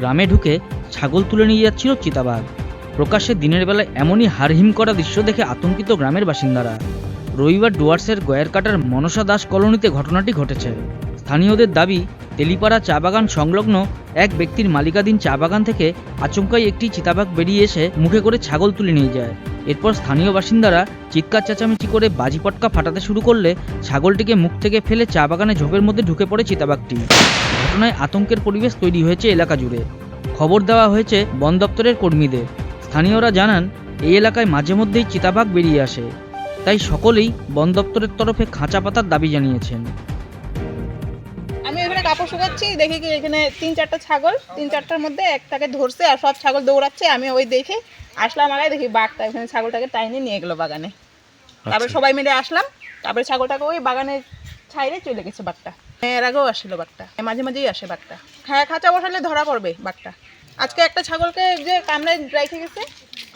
গ্রামে ঢুকে ছাগল তুলে নিয়ে যাচ্ছিল চিতাবাঘ। প্রকাশ্যে দিনের বেলায় এমনই হারহিম করা দৃশ্য দেখে আতঙ্কিত গ্রামের বাসিন্দারা। রবিবার ডুয়ার্সের গয়েরকাটার মনসা দাস কলোনিতে ঘটনাটি ঘটেছে। স্থানীয়দের দাবি, তেলিপাড়া চা বাগান সংলগ্ন এক ব্যক্তির মালিকাধীন চা বাগান থেকে আচমকাই একটি চিতাবাঘ বেরিয়ে এসে মুখে করে ছাগল তুলে নিয়ে যায়। এরপর স্থানীয় বাসিন্দারা চিৎকার চেঁচামেচি করে বাজি পটকা ফাটাতে শুরু করলে ছাগলটিকে মুখ থেকে ফেলে চা বাগানে ঝোপের মধ্যে ঢুকে পড়ে চিতাবাঘটি। ঘটনায় আতঙ্কের পরিবেশ তৈরি হয়েছে এলাকা জুড়ে। খবর দেওয়া হয়েছে বন দপ্তরের কর্মীদের। স্থানীয়রা জানান, এই এলাকায় মাঝে মধ্যেই চিতাবাঘ বেরিয়ে আসে। তাই সকলেই বন দপ্তরের তরফে খাঁচা পাতার দাবি জানিয়েছেন। কাপড় শুকাচ্ছি দেখি কি এখানে তিন চারটা ছাগল তিন চারটার মধ্যে একটাকে ধরছে আর সব ছাগল দৌড়াচ্ছে আমি ওই দেখে আসলাম আগে দেখি বাঘটা এখানে ছাগলটাকে টাইনে নিয়ে গেলো বাগানে। তারপরে সবাই মিলে আসলাম তারপরে ছাগলটাকে ওই বাগানে ছাইরে চলে গেছে বাঘটা। এর আগেও আসলো বাঘটা মাঝে মাঝেই আসে বাঘটা। হ্যাঁ খাঁচা বসালে ধরা পড়বে বাঘটা। আজকে একটা ছাগলকে যে কামড়ে রেখে গেছে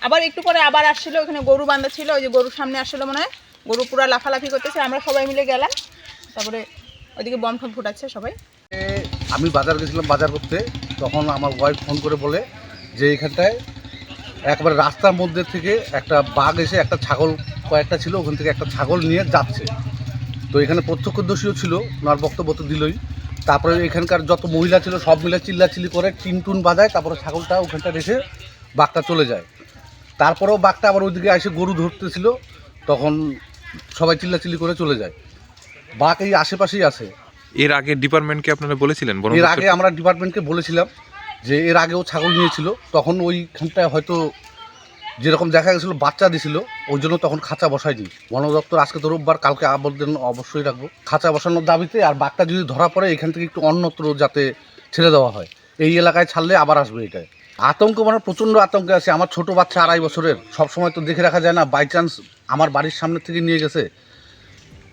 আবার একটু পরে আবার আসছিল ওখানে গরু বান্ধা ছিল ওই যে গরুর সামনে আসছিল মনে হয় গরু পুরো লাফালাফি করতেছে আমরা সবাই মিলে গেলাম তারপরে ওইদিকে বম ফম ফুটাচ্ছে সবাই। আমি বাজার গেছিলাম বাজার করতে, তখন আমার ওয়াইফ ফোন করে বলে যে এখানটায় একবার রাস্তার মধ্যে থেকে একটা বাঘ এসে একটা ছাগল কয়েকটা ছিল, ওখান থেকে একটা ছাগল নিয়ে যাচ্ছে। তো এখানে প্রত্যক্ষদর্শীও ছিল, ওনার বক্তব্য তো দিলই। তারপরে এখানকার যত মহিলা ছিল, সব মিলে চিল্লাচিল্লি করে টিন টুন বাজায়, তারপরে ছাগলটা ওখানটা রেখে বাঘটা চলে যায়। তারপরেও বাঘটা আবার ওইদিকে এসে গরু ধরতেছিল, তখন সবাই চিল্লাচিল্লি করে চলে যায়। বাঘ এই আশেপাশেই আছে। এর আগে ডিপার্টমেন্টকে আপনারা বলেছিলেন? এর আগে আমরা ডিপার্টমেন্টকে বলেছিলাম যে এর আগেও ছাগল নিয়েছিল তখন ওইখানটায় হয়তো যেরকম দেখা গেছিল বাচ্চা দিছিল ওই জন্য তখন খাঁচা বসায়নি। বন দপ্তর আজকে তো রোববার কালকে আবেদন অবশ্যই রাখব। খাঁচা বসানোর দাবিতে আর বাঘটা যদি ধরা পড়ে এখান থেকে একটু অন্যত্র যাতে ছেড়ে দেওয়া হয়। এই এলাকায় ছাড়লে আবার আসবে এটাই আতঙ্ক মানে প্রচণ্ড আতঙ্কে আছে। আমার ছোট বাচ্চা আড়াই বছরের সব সময় তো দেখে রাখা যায় না। বাই চান্স আমার বাড়ির সামনে থেকে নিয়ে গেছে।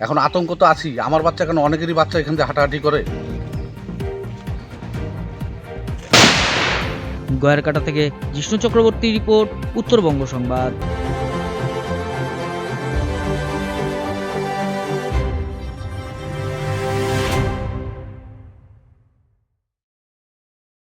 এখন আতঙ্ক তো আছি আমার বাচ্চা কেন অনেকেরই বাচ্চা এখান থেকে হাঁটাহাঁটি করে? গয়ারকাটা থেকে জিষ্ণু চক্রবর্তী রিপোর্ট, উত্তরবঙ্গ সংবাদ।